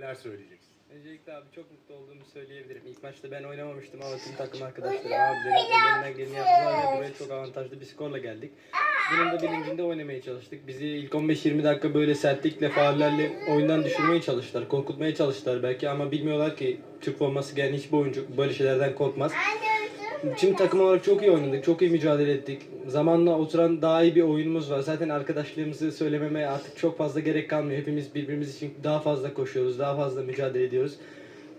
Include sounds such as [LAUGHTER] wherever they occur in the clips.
Neler söyleyeceksin? Öncelikle abi çok mutlu olduğumu söyleyebilirim. İlk maçta ben oynamamıştım ama tüm takım arkadaşları abilerim ellerinden geleni yaptılar ve buraya çok avantajlı bir skorla geldik. Bunun da bilincinde oynamaya çalıştık. Bizi ilk 15-20 dakika böyle sertlikle, faullerle oyundan düşürmeye çalıştılar. Korkutmaya çalıştılar belki ama bilmiyorlar ki Türk forması giyen hiçbir oyuncu böyle şeylerden korkmaz. Şimdi takım olarak çok iyi oynadık, çok iyi mücadele ettik. Zamanla oturan daha iyi bir oyunumuz var. Zaten arkadaşlığımızı söylememe artık çok fazla gerek kalmıyor. Hepimiz birbirimiz için daha fazla koşuyoruz, daha fazla mücadele ediyoruz.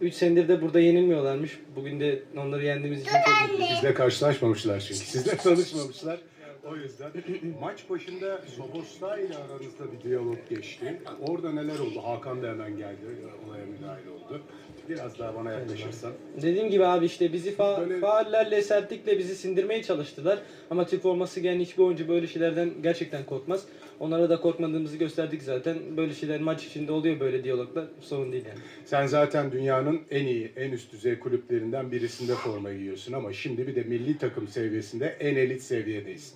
3 senedir de burada yenilmiyorlarmış. Bugün de onları yendiğimiz için çok mutluyuz. Bizle karşılaşmamışlar çünkü. Sizle [LAUGHS] tanışmamışlar. O yüzden maç başında Sobosta ile aranızda bir diyalog geçti. Orada neler oldu? Hakan da hemen geldi. Olaya müdahil oldu. Biraz daha bana yaklaşırsan. Dediğim gibi abi işte bizi fa Böyle- faullerle, sertlikle bizi sindirmeye çalıştılar. Ama Türk forması giyen hiçbir oyuncu böyle şeylerden gerçekten korkmaz. Onlara da korkmadığımızı gösterdik zaten. Böyle şeyler maç içinde oluyor böyle diyaloglar. Sorun değil yani. Sen zaten dünyanın en iyi, en üst düzey kulüplerinden birisinde forma giyiyorsun ama şimdi bir de milli takım seviyesinde en elit seviyedeyiz.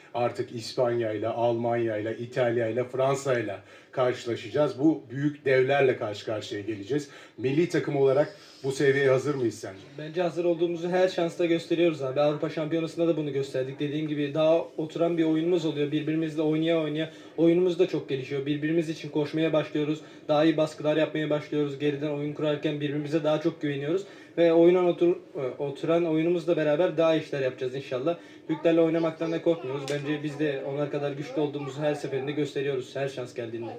Artık İspanya ile, Almanya ile, İtalya ile, Fransa ile karşılaşacağız. Bu büyük devlerle karşı karşıya geleceğiz. Milli takım olarak bu seviyeye hazır mıyız sence? Bence hazır olduğumuzu her şansta gösteriyoruz abi. Avrupa Şampiyonası'nda da bunu gösterdik. Dediğim gibi daha oturan bir oyunumuz oluyor. Birbirimizle oynaya oynaya oyunumuz da çok gelişiyor. Birbirimiz için koşmaya başlıyoruz. Daha iyi baskılar yapmaya başlıyoruz. Geriden oyun kurarken birbirimize daha çok güveniyoruz. Ve oyuna otur, oturan oyunumuzla beraber daha işler yapacağız inşallah. Büyüklerle oynamaktan da korkmuyoruz. Bence biz de onlar kadar güçlü olduğumuzu her seferinde gösteriyoruz her şans geldiğinde.